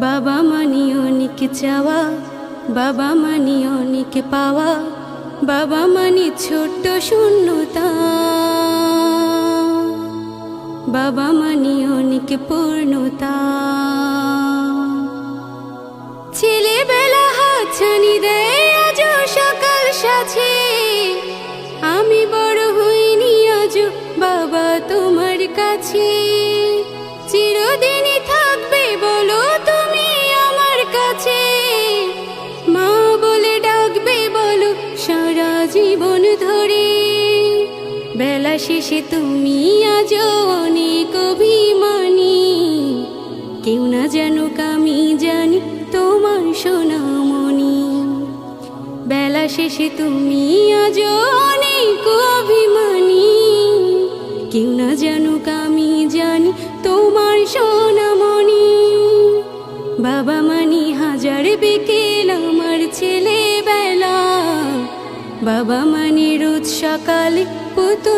বাবা মানি অনেক চাওয়া, বাবা মানি অনেক পাওয়া, বাবা মানি ছোট্ট শূন্যতা। বাবা মানি অনেক পূর্ণতা। ছেলেবেলা হাতছানি দেয় আজ সকাল সাথে। আমি বড় হইনি আজ বাবা তোমার কাছে। শেষে তুমি আজ অনেক অভিমানী। কেউ না জানুক আমি জানি তোমার সোনামণি। বেলা শেষে তুমি আজ অনেক অভিমানী। কেউ না জানুক আমি জানি তোমার সোনামণি। বাবা মানি হাজার বিকেল আমার ছেলেবেলা। বাবা মানে রোজ সকালে পুতুল